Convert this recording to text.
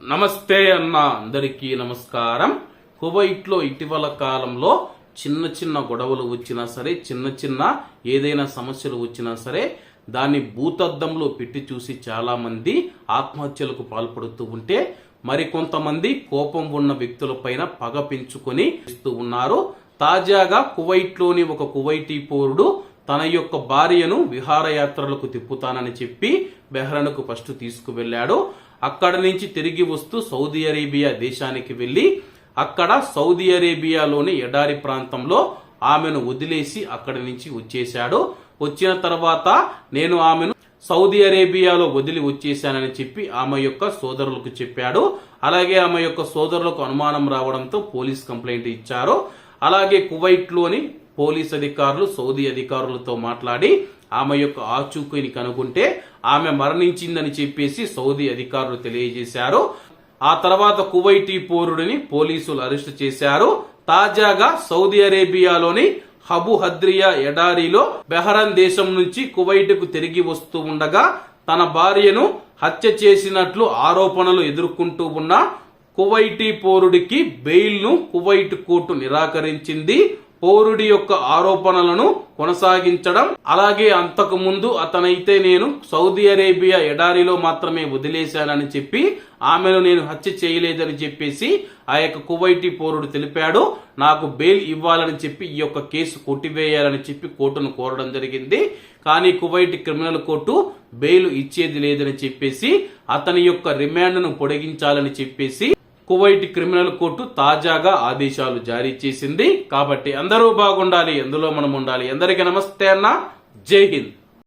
నమస్తే అన్న అందరికీ నమస్కారం. కువైట్లో ఇటీవల కాలంలో చిన్న చిన్న గొడవలు వచ్చినా సరే చిన్న చిన్న ఏదైనా సమస్యలు వచ్చినా సరే దాన్ని భూతద్దంలో పెట్టి చూసి చాలామంది ఆత్మహత్యలకు పాల్పడుతూ ఉంటే మరికొంతమంది కోపం ఉన్న వ్యక్తులపైన పగ పెంచుకొని ఇస్తూ ఉన్నారు. తాజాగా కువైట్లోని ఒక కువైటీ పౌరుడు తన యొక్క భార్యను విహారయాత్రలకు తిప్పుతానని చెప్పి బెహ్రన్కు ఫస్ట్ తీసుకువెళ్ళాడు. అక్కడ నుంచి తిరిగి వస్తూ సౌదీ అరేబియా దేశానికి వెళ్ళి అక్కడ సౌదీ అరేబియాలోని ఎడారి ప్రాంతంలో ఆమెను వదిలేసి అక్కడి నుంచి వచ్చేశాడు. వచ్చిన తర్వాత నేను ఆమెను సౌదీ అరేబియాలో వదిలి వచ్చేశానని చెప్పి ఆమె యొక్క సోదరులకు చెప్పాడు. అలాగే ఆమె యొక్క సోదరులకు అనుమానం రావడంతో పోలీస్ కంప్లైంట్ ఇచ్చారు. అలాగే కువైట్లోని పోలీస్ అధికారులు సౌదీ అధికారులతో మాట్లాడి ఆమె యొక్క ఆచూకీని కనుగొంటే ఆమె మరణించిందని చెప్పేసి సౌదీ అధికారులు తెలియజేశారు. ఆ తర్వాత కువైటీ పౌరుడిని పోలీసులు అరెస్టు చేశారు. తాజాగా సౌదీ అరేబియాలోని హబు హద్రియా ఎడారిలో బెహరన్ దేశం నుంచి కువైట్కు తిరిగి వస్తూ ఉండగా తన భార్యను హత్య చేసినట్లు ఆరోపణలు ఎదుర్కొంటూ ఉన్న కువైటీ పౌరుడికి బెయిల్ను కువైట్ కోర్టు నిరాకరించింది. పౌరుడి యొక్క ఆరోపణలను కొనసాగించడం. అలాగే అంతకు ముందు అతనైతే నేను సౌదీ అరేబియా ఎడారిలో మాత్రమే వదిలేశానని చెప్పి ఆమెను నేను హత్య చేయలేదని చెప్పేసి ఆ యొక్క కువైటీ పౌరుడు తెలిపాడు. నాకు బెయిల్ ఇవ్వాలని చెప్పి ఈ యొక్క కేసు కొట్టివేయాలని చెప్పి కోర్టును కోరడం జరిగింది. కానీ కువైట్ క్రిమినల్ కోర్టు బెయిల్ ఇచ్చేది లేదని చెప్పేసి అతని యొక్క రిమాండ్ను పొడిగించాలని చెప్పేసి కువైట్ క్రిమినల్ కోర్టు తాజాగా ఆదేశాలు జారీ చేసింది. కాబట్టి అందరూ బాగుండాలి ఎందులో మనం ఉండాలి. అందరికీ నమస్తే అన్న. జై హింద్.